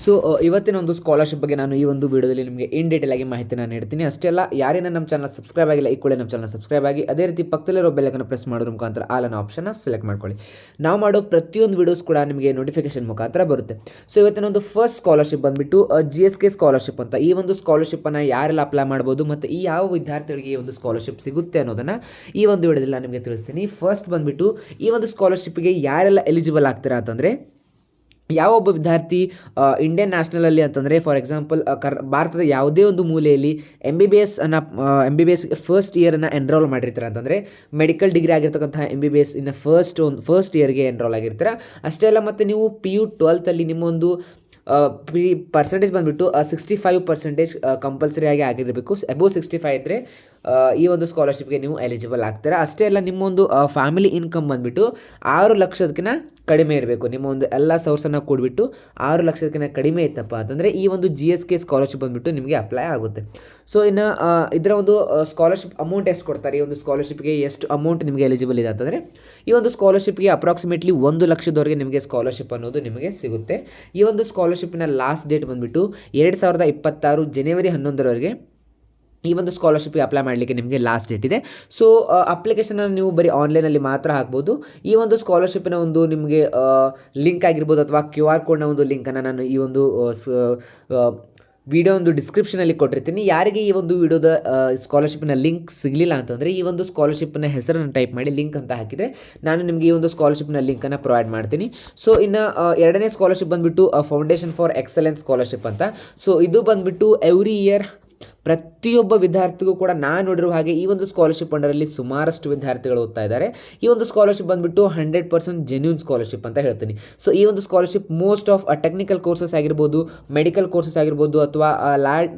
So ಇವತ್ತಿನ ಒಂದು scholarship ಬಗ್ಗೆ ನಾನು ಈ ಒಂದು ವಿಡಿಯೋದಲ್ಲಿ ನಿಮಗೆ ಇನ್ ಡೀಟೇಲ್ ಆಗಿ ಮಾಹಿತಿ ನಾನು ನೀಡ್ತೀನಿ ಅಷ್ಟೇ ಅಲ್ಲ ಯಾರೇನ ನಮ್ಮ ಚಾನಲ್ ಸಬ್ಸ್ಕ್ರೈಬ್ ಆಗಿಲ್ಲ, ಈ ಕೂಡ ನಮ್ಮ ಚಾನಲ್ ಸಬ್ಸ್ಕ್ರೈಬ್ ಆಗಿ, ಅದೇ ರೀತಿ ಪಕ್ಕದಲ್ಲಿರೋ ಬೆಲ್ಲಕನ್ನು ಪ್ರೆಸ್ ಮಾಡೋದ್ರ ಮುಖಾಂತರ ಆಲ್ ಅನ್ನೋ ಆಪ್ಷನ್ನ ಸೆಲೆಕ್ಟ್ ಮಾಡ್ಕೊಳ್ಳಿ. ನಾವು ಮಾಡೋ ಪ್ರತಿಯೊಂದು ವೀಡಿಯೋಸ್ ಕೂಡ ನಿಮಗೆ ನೋಟಿಫಿಕೇಶನ್ ಮುಖಾಂತರ ಬರುತ್ತೆ. ಸೊ ಇವತ್ತಿನ ಒಂದು ಫಸ್ಟ್ ಸ್ಕಾಲರ್ಶಿಪ್ ಬಂದುಬಿಟ್ಟು ಜಿ ಎಸ್ ಕೆ ಸ್ಕಾಲರ್ಶಿಪ್ ಅಂತ. ಈ ಒಂದು ಸ್ಕಾಲರ್ಶಿಪ್ಪನ್ನು ಯಾರೆಲ್ಲ ಅಪ್ಲೈ ಮಾಡ್ಬೋದು ಮತ್ತು ಈ ಯಾವ ವಿದ್ಯಾರ್ಥಿಗಳಿಗೆ ಈ ಒಂದು ಸ್ಕಾಲರ್ಶಿಪ್ ಸಿಗುತ್ತೆ ಅನ್ನೋದನ್ನು ಈ ಒಂದು ವಿಡಿಯೋದಲ್ಲಿ ನಾನು ನಿಮಗೆ ತಿಳಿಸ್ತೀನಿ. ಫಸ್ಟ್ ಬಂದುಬಿಟ್ಟು, ಈ ಒಂದು ಸ್ಕಾಲರ್ಶಿಪ್ಗೆ ಯಾರೆಲ್ಲ ಎಲಿಜಿಬಲ್ ಆಗ್ತೀರಾ ಅಂತಂದರೆ ಯಾವೊಬ್ಬ ವಿದ್ಯಾರ್ಥಿ ಇಂಡಿಯನ್ ನ್ಯಾಷನಲಲ್ಲಿ ಅಂತಂದರೆ ಫಾರ್ ಎಕ್ಸಾಂಪಲ್ ಕರ್, ಭಾರತದ ಯಾವುದೇ ಒಂದು ಮೂಲೆಯಲ್ಲಿ ಎಂ ಬಿ ಬಿ ಎಸ್ ಅನ್ನ M B B S first ಇಯರನ್ನು enrol ಮಾಡಿರ್ತಾರೆ ಅಂತಂದರೆ ಮೆಡಿಕಲ್ ಡಿಗ್ರಿ ಆಗಿರ್ತಕ್ಕಂಥ ಎಂ ಬಿ ಬಿ ಎಸ್ ಇನ್ನು ಫಸ್ಟ್ ಒಂದು ಫಸ್ಟ್ ಇಯರ್ಗೆ ಎನ್ರೋಲ್ ಆಗಿರ್ತಾರೆ. ಅಷ್ಟೇ ಅಲ್ಲ ಮತ್ತು ನೀವು ಪಿ ಯು ಟ್ವೆಲ್ತಲ್ಲಿ ನಿಮ್ಮೊಂದು ಪಿ ಪರ್ಸೆಂಟೇಜ್ ಬಂದುಬಿಟ್ಟು ಸಿಕ್ಸ್ಟಿ ಫೈವ್ ಪರ್ಸೆಂಟೇಜ್ ಕಂಪಲ್ಸರಿಯಾಗಿ ಆಗಿರಬೇಕು. ಅಬೋವ್ ಸಿಕ್ಸ್ಟಿ ಫೈವ್ ಇದ್ದರೆ ಈ ಒಂದು ಸ್ಕಾಲರ್ಶಿಪ್ಗೆ ನೀವು ಎಲಿಜಿಬಲ್ ಆಗ್ತೀರಾ. ಅಷ್ಟೇ ಅಲ್ಲ ನಿಮ್ಮೊಂದು ಫ್ಯಾಮಿಲಿ ಇನ್ಕಮ್ ಬಂದುಬಿಟ್ಟು ಆರು ಲಕ್ಷದಕ್ಕಿಂತ ಕಡಿಮೆ ಇರಬೇಕು. ನಿಮ್ಮ ಒಂದು ಎಲ್ಲ ಸೋರ್ಸನ್ನು ಕೂಡಿಬಿಟ್ಟು ಆರು ಲಕ್ಷದಕ್ಕಿಂತ ಕಡಿಮೆ ಇತ್ತಪ್ಪ ಅಂತಂದರೆ ಈ ಒಂದು ಜಿ ಎಸ್ ಕೆ ಸ್ಕಾಲರ್ಶಿಪ್ ಬಂದುಬಿಟ್ಟು ನಿಮಗೆ ಅಪ್ಲೈ ಆಗುತ್ತೆ. ಸೊ ಇನ್ನು ಇದರ ಒಂದು ಸ್ಕಾಲರ್ಶಿಪ್ ಅಮೌಂಟ್ ಎಷ್ಟು ಕೊಡ್ತಾರೆ? ಈ ಒಂದು ಸ್ಕಾಲರ್ಶಿಪ್ಗೆ ಎಷ್ಟು ಅಮೌಂಟ್ ನಿಮಗೆ ಎಲಿಜಿಬಲ್ ಇದೆ ಅಂತಂದರೆ, ಈ ಒಂದು ಸ್ಕಾಲರ್ಶಿಪ್ಗೆ ಅಪ್ರಾಕ್ಸಿಮೇಟ್ಲಿ ಒಂದು ಲಕ್ಷದವರೆಗೆ ನಿಮಗೆ ಸ್ಕಾಲರ್ಶಿಪ್ ಅನ್ನೋದು ನಿಮಗೆ ಸಿಗುತ್ತೆ. ಈ ಒಂದು ಸ್ಕಾಲರ್ಶಿಪ್ನ ಲಾಸ್ಟ್ ಡೇಟ್ ಬಂದುಬಿಟ್ಟು ಎರಡು ಸಾವಿರದ ಇಪ್ಪತ್ತಾರು ಜನವರಿ ಹನ್ನೊಂದರವರೆಗೆ ಈ ಒಂದು ಸ್ಕಾಲರ್ಶಿಪ್ಗೆ ಅಪ್ಲೈ ಮಾಡಲಿಕ್ಕೆ ನಿಮಗೆ ಲಾಸ್ಟ್ ಡೇಟ್ ಇದೆ. ಸೊ ಅಪ್ಲಿಕೇಶನನ್ನು ನೀವು ಬರೀ ಆನ್ಲೈನಲ್ಲಿ ಮಾತ್ರ ಹಾಕ್ಬೋದು. ಈ ಒಂದು ಸ್ಕಾಲರ್ಶಿಪ್ನ ಒಂದು ನಿಮಗೆ ಲಿಂಕ್ ಆಗಿರ್ಬೋದು ಅಥವಾ ಕ್ಯೂ ಆರ್ ಕೋಡ್ನ ಒಂದು ಲಿಂಕನ್ನು ನಾನು ಈ ಒಂದು ವಿಡಿಯೋ ಒಂದು ಡಿಸ್ಕ್ರಿಪ್ಷನಲ್ಲಿ ಕೊಟ್ಟಿರ್ತೀನಿ. ಯಾರಿಗೆ ಈ ಒಂದು ವಿಡಿಯೋದ ಸ್ಕಾಲರ್ಶಿಪ್ನ ಲಿಂಕ್ ಸಿಗಲಿಲ್ಲ ಅಂತಂದರೆ ಈ ಒಂದು ಸ್ಕಾಲರ್ಶಿಪ್ನ ಹೆಸರನ್ನು ಟೈಪ್ ಮಾಡಿ ಲಿಂಕ್ ಅಂತ ಹಾಕಿದರೆ ನಾನು ನಿಮಗೆ ಈ ಒಂದು ಸ್ಕಾಲರ್ಶಿಪ್ನ ಲಿಂಕನ್ನು ಪ್ರೊವೈಡ್ ಮಾಡ್ತೀನಿ. ಸೊ ಇನ್ನು ಎರಡನೇ ಸ್ಕಾಲರ್ಶಿಪ್ ಬಂದುಬಿಟ್ಟು ಫೌಂಡೇಶನ್ ಫಾರ್ ಎಕ್ಸಲೆನ್ಸ್ ಸ್ಕಾಲರ್ಶಿಪ್ ಅಂತ. ಸೊ ಇದು ಬಂದುಬಿಟ್ಟು ಎವ್ರಿ ಇಯರ್ ಪ್ರತಿಯೊಬ್ಬ ವಿದ್ಯಾರ್ಥಿಗೂ ಕೂಡ ನಾನು ನೋಡಿರುವ ಹಾಗೆ ಈ ಒಂದು ಸ್ಕಾಲರ್ಶಿಪ್ ಅಂಡರಲ್ಲಿ ಸುಮಾರಷ್ಟು ವಿದ್ಯಾರ್ಥಿಗಳು ಓದ್ತಾ ಇದ್ದಾರೆ. ಈ ಒಂದು ಸ್ಕಾಲರ್ಶಿಪ್ ಬಂದುಬಿಟ್ಟು ಹಂಡ್ರೆಡ್ ಪರ್ಸೆಂಟ್ ಜೆನ್ಯೂನ್ ಸ್ಕಾಲರ್ಶಿಪ್ ಅಂತ ಹೇಳ್ತೀನಿ. ಸೊ ಈ ಒಂದು scholarship most of technical courses ಆಗಿರ್ಬೋದು ಮೆಡಿಕಲ್ ಕೋರ್ಸಸ್ ಆಗಿರ್ಬೋದು ಅಥವಾ ಲ್ಯಾಡ್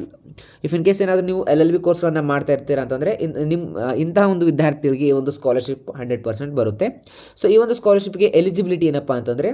ಇಫ್ ಇನ್ ಕೇಸ್ ಏನಾದರೂ ನೀವು ಎಲ್ ಎಲ್ ಬಿ ಕೋರ್ಸ್ಗಳನ್ನು ಮಾಡ್ತಾ ಇರ್ತೀರಾ ಅಂತಂದರೆ ನಿಮ್ಮ ಇಂತಹ ಒಂದು ವಿದ್ಯಾರ್ಥಿಗಳಿಗೆ ಈ ಒಂದು ಸ್ಕಾಲರ್ಶಿಪ್ ಹಂಡ್ರೆಡ್ ಪರ್ಸೆಂಟ್ ಬರುತ್ತೆ. ಸೊ ಈ ಒಂದು ಸ್ಕಾಲರ್ಶಿಪ್ಗೆ ಎಲಿಜಿಬಿಲಿಟಿ ಏನಪ್ಪ ಅಂತಂದರೆ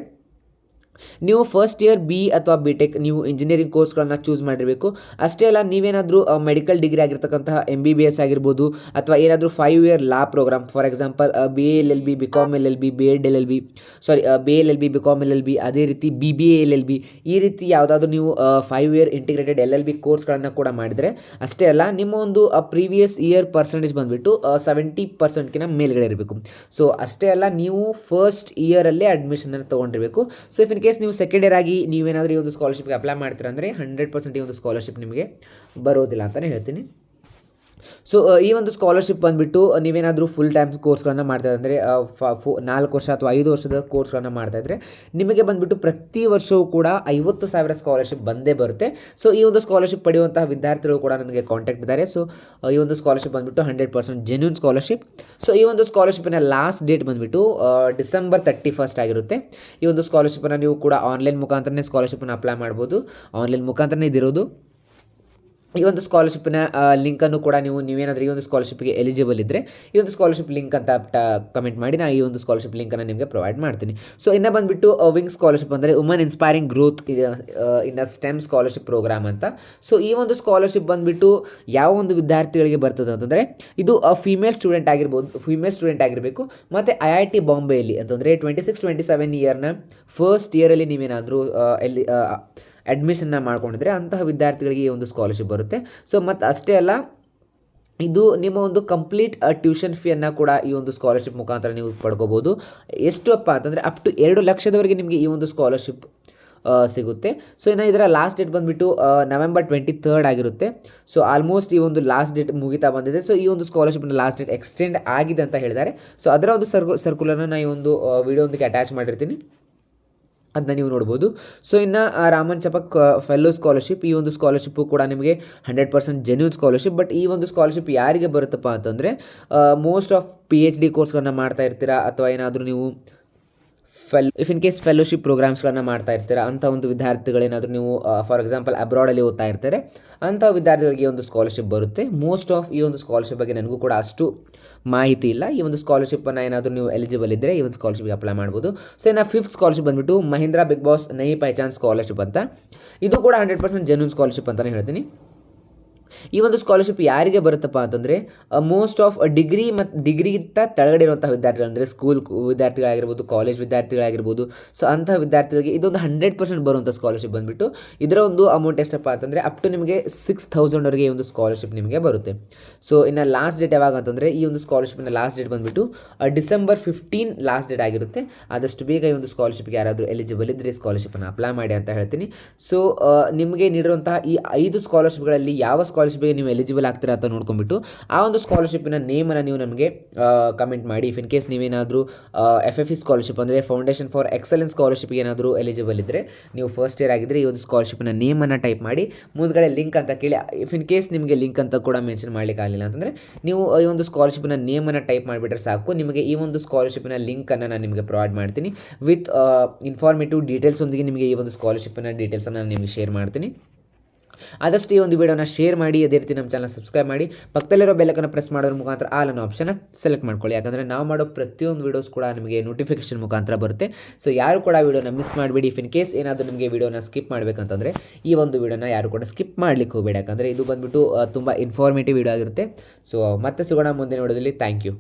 ನೀವು ಫಸ್ಟ್ ಇಯರ್ ಬಿ ಅಥವಾ ಬಿ ಟೆಕ್ ನೀವು ಇಂಜಿನಿಯರಿಂಗ್ ಕೋರ್ಸ್ಗಳನ್ನ ಚೂಸ್ ಮಾಡಿರಬೇಕು. ಅಷ್ಟೇ ಅಲ್ಲ, ನೀವೇನಾದರೂ ಮೆಡಿಕಲ್ ಡಿಗ್ರಿ ಆಗಿರ್ತಕ್ಕಂತಹ ಎಂ ಬಿ ಬಿ ಎಸ್ ಆಗಿರ್ಬೋದು, ಅಥವಾ ಏನಾದರೂ five year law program for example B L L B B com L L B B ed L L B sorry B L L B B com L L B ಅದೇ ರೀತಿ B B L L B ಈ ರೀತಿ ಯಾವುದಾದ್ರೂ ನೀವು five year integrated L L B ಕೋರ್ಸ್ಗಳನ್ನು ಕೂಡ ಮಾಡಿದರೆ, ಅಷ್ಟೇ ಅಲ್ಲ, ನಿಮ್ಮ ಒಂದು ಪ್ರೀವಿಯಸ್ ಇಯರ್ ಪರ್ಸೆಂಟೇಜ್ ಬಂದುಬಿಟ್ಟು ಸೆವೆಂಟಿ ಪರ್ಸೆಂಟ್ಗಿನ ಮೇಲ್ಗಡೆ ಇರಬೇಕು. ಸೊ ಅಷ್ಟೇ ಅಲ್ಲ, ನೀವು ಫಸ್ಟ್ ಇಯರಲ್ಲೇ ಅಡ್ಮಿಷನನ್ನು ತೊಗೊಂಡಿರಬೇಕು. ಸೊ ಇಫ್ ಇನ್ ಕೇಸ್ ನೀವು ಸೆಕೆಂಡ್ ಇಯರ್ ಆಗಿ ನೀವೇನಾದರೂ ಈ ಒಂದು ಸ್ಕಾಲರ್ಶಿಪ್ಗೆ ಅಪ್ಲೈ ಮಾಡ್ತೀರಾ ಅಂದರೆ ಹಂಡ್ರೆಡ್ ಪರ್ಸೆಂಟ್ ಈ ಒಂದು ಸ್ಕಾಲರ್ಶಿಪ್ ನಿಮಗೆ ಬರೋದಿಲ್ಲ ಅಂತಲೇ ಹೇಳ್ತೀನಿ. ಸೊ ಈ ಒಂದು ಸ್ಕಾಲರ್ಶಿಪ್ ಬಂದುಬಿಟ್ಟು ನೀವೇನಾದರೂ ಫುಲ್ ಟೈಮ್ ಕೋರ್ಸ್ಗಳನ್ನು ಮಾಡ್ತಾ ಅಂದರೆ ಫೋ ನಾಲ್ಕು ವರ್ಷ ಅಥವಾ ಐದು ವರ್ಷದ ಕೋರ್ಸ್ಗಳನ್ನು ಮಾಡ್ತಾಯಿದ್ರೆ ನಿಮಗೆ ಬಂದುಬಿಟ್ಟು ಪ್ರತಿ ವರ್ಷವೂ ಕೂಡ ಐವತ್ತು ಸಾವಿರ ಸ್ಕಾಲರ್ಶಿಪ್ ಬಂದೇ ಬರುತ್ತೆ. ಸೊ ಈ ಒಂದು ಸ್ಕಾಲರ್ಶಿಪ್ ಪಡೆಯುವಂತಹ ವಿದ್ಯಾರ್ಥಿಗಳು ಕೂಡ ನನಗೆ ಕಾಂಟ್ಯಾಕ್ಟ್ ಇದ್ದಾರೆ. ಸೊ ಈ ಒಂದು ಸ್ಕಾಲರ್ಶಿಪ್ ಬಂದುಬಿಟ್ಟು hundred percent genuine scholarship so ಈ ಒಂದು ಸ್ಕಾಲರ್ಶಿಪ್ನ ಲಾಸ್ಟ್ ಡೇಟ್ ಬಂದುಬಿಟ್ಟು ಡಿಸೆಂಬರ್ ತರ್ಟಿ ಫಸ್ಟ್ ಆಗಿರುತ್ತೆ. ಈ ಒಂದು ಸ್ಕಾಲರ್ಶಿಪ್ಪನ್ನು ನೀವು ಕೂಡ ಆನ್ಲೈನ್ ಮುಖಾಂತರನೇ ಸ್ಕಾಲರ್ಶಿಪ್ನ ಅಪ್ಲೈ ಮಾಡ್ಬೋದು. ಆನ್ಲೈನ್ ಮುಖಾಂತರನೇ ಇದಿರೋದು. ಈ ಒಂದು ಸ್ಕಾಲರ್ಶಿಪ್ನ ಲಿಂಕನ್ನು ಕೂಡ ನೀವು, ನೀವೇನಾದರೂ ಈ ಒಂದು ಸ್ಕಾಲರ್ಶಿಪ್ಗೆ ಎಲಿಜಿಬಲ್ ಇದ್ದರೆ ಈ ಒಂದು ಸ್ಕಾಲರ್ಶಿಪ್ ಲಿಂಕ್ ಅಂತ ಕಮೆಂಟ್ ಮಾಡಿ ನಾನು ಈ ಒಂದು ಸ್ಕಾಲರ್ಶಿಪ್ ಲಿಂಕನ್ನು ನಿಮಗೆ ಪ್ರೊವೈಡ್ ಮಾಡ್ತೀನಿ. ಸೊ ಇನ್ನು ಬಂದುಬಿಟ್ಟು ವಿಂಗ್ ಸ್ಕಾಲರ್ಶಿಪ್ ಅಂದರೆ woman inspiring growth in STEM scholarship program ಅಂತ. ಸೊ ಈ ಒಂದು ಸ್ಕಾಲರ್ಶಿಪ್ ಬಂದುಬಿಟ್ಟು ಯಾವ ಒಂದು ವಿದ್ಯಾರ್ಥಿಗಳಿಗೆ ಬರ್ತದೆ ಅಂತಂದರೆ, ಇದು ಫಿಮೇಲ್ ಸ್ಟೂಡೆಂಟ್ ಆಗಿರ್ಬೋದು ಫಿಮೇಲ್ ಸ್ಟೂಡೆಂಟ್ ಆಗಿರಬೇಕು, ಮತ್ತು ಐ ಐ ಟಿ ಬಾಂಬೆಯಲ್ಲಿ ಅಂತಂದರೆ ಟ್ವೆಂಟಿ ಸಿಕ್ಸ್ ಟ್ವೆಂಟಿ ಸೆವೆನ್ ಇಯರ್ನ ಫಸ್ಟ್ ಇಯರಲ್ಲಿ ನೀವೇನಾದರೂ ಎಲ್ಲಿ ಅಡ್ಮಿಷನ್ನ ಮಾಡ್ಕೊಂಡಿದ್ರೆ ಅಂತಹ ವಿದ್ಯಾರ್ಥಿಗಳಿಗೆ ಈ ಒಂದು ಸ್ಕಾಲರ್ಶಿಪ್ ಬರುತ್ತೆ. ಸೊ ಮತ್ತು ಅಷ್ಟೇ ಅಲ್ಲ, ಇದು ನಿಮ್ಮ ಒಂದು ಕಂಪ್ಲೀಟ್ ಟ್ಯೂಷನ್ ಫೀಯನ್ನು ಕೂಡ ಈ ಒಂದು ಸ್ಕಾಲರ್ಶಿಪ್ ಮುಖಾಂತರ ನೀವು ಪಡ್ಕೋಬೋದು. ಅಪ್ಪ ಅಂತಂದರೆ ಅಪ್ ಟು ಎರಡು ಲಕ್ಷದವರೆಗೆ ನಿಮಗೆ ಈ ಒಂದು ಸ್ಕಾಲರ್ಶಿಪ್ ಸಿಗುತ್ತೆ. ಸೊ ಇನ್ನು ಇದರ ಲಾಸ್ಟ್ ಡೇಟ್ ಬಂದುಬಿಟ್ಟು ನವೆಂಬರ್ ಟ್ವೆಂಟಿ ತರ್ಡ್ ಆಗಿರುತ್ತೆ. ಸೊ ಆಲ್ಮೋಸ್ಟ್ ಈ ಒಂದು ಲಾಸ್ಟ್ ಡೇಟ್ ಮುಗಿತಾ ಬಂದಿದೆ. ಸೊ ಈ ಒಂದು ಸ್ಕಾಲರ್ಶಿಪ್ನ ಲಾಸ್ಟ್ ಡೇಟ್ ಎಕ್ಸ್ಟೆಂಡ್ ಆಗಿದೆ ಅಂತ ಹೇಳಿದ್ದಾರೆ. ಸೊ ಅದರ ಒಂದು ಸರ್ಕು ಸರ್ಕುಲರ್ನ ನಾನು ಈ ಒಂದು ವಿಡಿಯೋದಕ್ಕೆ ಅಟ್ಯಾಚ್ ಮಾಡಿರ್ತೀನಿ. ಅದನ್ನ ನೀವು ನೋಡ್ಬೋದು. ಸೊ ಇನ್ನು ರಾಮನ್ ಚಪಕ್ ಫೆಲ್ಲೋ ಸ್ಕಾಲರ್ಶಿಪ್ ಈ ಒಂದು ಸ್ಕಾಲರ್ಶಿಪ್ಪು ಕೂಡ ನಿಮಗೆ hundred percent genuine scholarship but ಈ ಒಂದು ಸ್ಕಾಲರ್ಶಿಪ್ ಯಾರಿಗೆ ಬರುತ್ತಪ್ಪ ಅಂತಂದರೆ most of P H D ಕೋರ್ಸ್ಗಳನ್ನ ಮಾಡ್ತಾ ಇರ್ತೀರಾ ಅಥವಾ ಏನಾದರೂ ನೀವು fell if in case fellowship ಪ್ರೋಗ್ರಾಮ್ಸ್ಗಳನ್ನು ಮಾಡ್ತಾ ಇರ್ತೀರಾ, ಅಂಥ ಒಂದು ವಿದ್ಯಾರ್ಥಿಗಳೇನಾದರೂ ನೀವು ಫಾರ್ ಎಕ್ಸಾಂಪಲ್ ಅಬ್ರಾಡಲ್ಲಿ ಓದ್ತಾ ಇರ್ತಾರೆ, ಅಂಥ ವಿದ್ಯಾರ್ಥಿಗಳಿಗೆ ಒಂದು ಸ್ಕಾಲರ್ಶಿಪ್ ಬರುತ್ತೆ. ಮೋಸ್ಟ್ ಆಫ್ ಈ ಒಂದು ಸ್ಕಾಲರ್ಶಿಪ್ ಬಗ್ಗೆ ನನಗೂ ಕೂಡ ಅಷ್ಟು ಮಾಹಿತಿ ಇಲ್ಲ. ಈ ಒಂದು ಸ್ಕಾಲರ್ಶಿಪ್ಪನ್ನು ಏನಾದರೂ ನೀವು ಎಲಿಜಿಬಲ್ ಇದ್ದರೆ ಈ ಒಂದು ಸ್ಕಾಲರ್ಶಿಪ್ಗೆ ಅಪ್ಲೈ ಮಾಡ್ಬೋದು. ಸೊ ಇನ್ನು ಫಿಫ್ತ್ ಸ್ಕಾಲರ್ಶಿಪ್ ಬಂದುಬಿಟ್ಟು ಮಹೀಂದ್ರಾ ಬಿಗ್ ಬಾಸ್ ನೈ ಪೈಚಾನ್ ಸ್ಕಾಲರ್ಶಿಪ್ ಅಂತ. ಇದು ಕೂಡ ಹಂಡ್ರೆಡ್ ಪರ್ಸೆಂಟ್ ಜೆನ್ಯೂನ್ ಸ್ಕಾಲರ್ಶಿಪ್ ಅಂತಲೇ ಹೇಳ್ತೀನಿ. ಈ ಒಂದು ಸ್ಕಾಲರ್ಶಿಪ್ ಯಾರಿಗೆ ಬರುತ್ತಪ್ಪ ಅಂತಂದರೆ ಮೋಸ್ಟ್ ಆಫ್ ಡಿಗ್ರಿ ಮತ್ತು ಡಿಗ್ರಿಗಿಂತ ಕೆಳಗಡೆ ಇರುವಂಥ ವಿದ್ಯಾರ್ಥಿಗಳು, ಅಂದರೆ ಸ್ಕೂಲ್ ವಿದ್ಯಾರ್ಥಿಗಳಾಗಿರ್ಬೋದು ಕಾಲೇಜ್ ವಿದ್ಯಾರ್ಥಿಗಳಾಗಿರ್ಬೋದು ಸೊ ಅಂತಹ ವಿದ್ಯಾರ್ಥಿಗಳಿಗೆ ಇದೊಂದು ಹಂಡ್ರೆಡ್ ಪರ್ಸೆಂಟ್ ಬರುವಂಥ ಸ್ಕಾಲರ್ಶಿಪ್ ಬಂದುಬಿಟ್ಟು, ಇದರ ಒಂದು ಅಮೌಂಟ್ ಎಷ್ಟಪ್ಪ ಅಂತಂದರೆ ಅಪ್ ಟು ನಿಮಗೆ ಸಿಕ್ಸ್ ತೌಸಂಡ್ವರೆಗೆ ಈ ಒಂದು ಸ್ಕಾಲರ್ಶಿಪ್ ನಿಮಗೆ ಬರುತ್ತೆ. ಸೊ ಇನ್ನು ಲಾಸ್ಟ್ ಡೇಟ್ ಯಾವಾಗ ಅಂತಂದರೆ, ಈ ಒಂದು ಸ್ಕಾಲರ್ಶಿಪ್ನ ಲಾಸ್ಟ್ ಡೇಟ್ ಬಂದುಬಿಟ್ಟು ಡಿಸೆಂಬರ್ ಫಿಫ್ಟೀನ್ ಲಾಸ್ಟ್ ಡೇಟ್ ಆಗಿರುತ್ತೆ. ಆದಷ್ಟು ಬೇಗ ಈ ಒಂದು ಸ್ಕಾಲರ್ಶಿಪ್ಗೆ ಯಾರಾದರೂ ಎಲಿಜಿಬಲ್ ಇದ್ದರೆ ಸ್ಕಾಲರ್ಶಿಪ್ಪನ್ನು ಅಪ್ಲೈ ಮಾಡಿ ಅಂತ ಹೇಳ್ತೀನಿ. ಸೊ ನಿಮಗೆ ನೀಡಿರುವಂತಹ ಈ ಐದು ಸ್ಕಾಲರ್ಶಿಪ್ಗಳಲ್ಲಿ ಯಾವ ಸ್ಕಾಲರ್ಶಿಪ್ಗೆ ನೀವು ಎಲಿಜಿಬಲ್ ಆಗ್ತೀರಾ ಅಂತ ನೋಡ್ಕೊಂಬಿಟ್ಟು ಆ ಒಂದು ಸ್ಕಾಲರ್ಶಿಪ್ಪಿನ ನೇಮನ್ನು ನೀವು ನಮಗೆ ಕಮೆಂಟ್ ಮಾಡಿ. ಇಫ್ ಇನ್ ಕೇಸ್ ನೀವೇನಾದರೂ ಎಫ್ ಎಫ್ ಇ ಸ್ಕಾಲರ್ಶಿಪ್ ಅಂದರೆ ಫೌಂಡೇಶನ್ ಫಾರ್ ಎಕ್ಸಲೆನ್ಸ್ ಸ್ಕಾಲರ್ಶಿಪ್ಗೆ ಏನಾದರೂ ಎಲಿಜಿಬಲ್ ಇದ್ದರೆ ನೀವು ಫಸ್ಟ್ ಇಯರ್ ಆಗಿದ್ದರೆ ಈ ಒಂದು ಸ್ಕಾಲರ್ಶಿಪ್ನ ನೇಮನ್ನು ಟೈಪ್ ಮಾಡಿ, ಮುಂದ್ಗಡೆ ಲಿಂಕ್ ಅಂತ ಕೇಳಿ. ಇಫ್ ಇನ್ ಕೇಸ್ ನಿಮಗೆ ಲಿಂಕ್ ಅಂತ ಕೂಡ ಮೆನ್ಷನ್ ಮಾಡಲಿಕ್ಕೆ ಆಗಲಿಲ್ಲ ಅಂತಂದರೆ ನೀವು ಈ ಒಂದು ಸ್ಕಾಲರ್ಶಿಪ್ನ ನೇಮನ್ನು ಟೈಪ್ ಮಾಡಿಬಿಟ್ರೆ ಸಾಕು. ನಿಮಗೆ ಈ ಒಂದು ಸ್ಕಾಲರ್ಶಿಪ್ನ ಲಿಂಕನ್ನು ನಾನು ನಿಮಗೆ ಪ್ರೊವೈಡ್ ಮಾಡ್ತೀನಿ. ವಿತ್ ಇನ್ಫಾರ್ಮೇಟಿವ್ ಡೀಟೇಲ್ಸ್ ಒಂದಿಗೆ ನಿಮಗೆ ಈ ಒಂದು ಸ್ಕಾಲರ್ಶಿಪ್ನ ಡೀಟೇಲ್ಸನ್ನು ನಾನು ನಿಮಗೆ ಶೇರ್ ಮಾಡ್ತೀನಿ. ಆದಷ್ಟು ಈ ಒಂದು ವಿಡಿಯೋನ ಶೇರ್ ಮಾಡಿ, ಅದೇ ರೀತಿ ನಮ್ಮ ಚಾನಲ್ ಸಬ್ಸ್ಕ್ರೈಬ್ ಮಾಡಿ, ಪಕ್ಕದಲ್ಲಿರೋ ಬೆಲ್ಲಕನ್ನು ಪ್ರೆಸ್ ಮಾಡೋದ್ರ ಮುಖಾಂತರ ಆಲ್ ಅನ್ನೋ ಆಪ್ಷನ್ನ ಸೆಲೆಕ್ಟ್ ಮಾಡ್ಕೊಳ್ಳಿ. ಯಾಕಂದರೆ ನಾವು ಮಾಡೋ ಪ್ರತಿಯೊಂದು ವೀಡಿಯೋಸ್ ಕೂಡ ನಿಮಗೆ ನೋಟಿಫಿಕೇಶನ್ ಮುಖಾಂತರ ಬರುತ್ತೆ. ಸೊ ಯಾರು ಕೂಡ ವಿಡಿಯೋನ ಮಿಸ್ ಮಾಡಬೇಡಿ. ಇಫ್ ಇನ್ ಕೇಸ್ ಏನಾದರೂ ನಿಮಗೆ ವಿಡಿಯೋನ ಸ್ಕಿಪ್ ಮಾಡಬೇಕಂತಂದರೆ ಈ ಒಂದು ವಿಡಿಯೋನ ಯಾರು ಕೂಡ ಸ್ಕಿಪ್ ಮಾಡಲಿಕ್ಕೆ ಹೋಗಬೇಡಿ. ಯಾಕಂದರೆ ಇದು ಬಂದುಬಿಟ್ಟು ತುಂಬ ಇನ್ಫಾರ್ಮೇಟಿವ್ ವಿಡಿಯೋ ಆಗಿರುತ್ತೆ. ಸೊ ಮತ್ತೆ ಸಿಗೋಣ ಮುಂದಿನ ವಿಡಿಯೋದಲ್ಲಿ. Thank you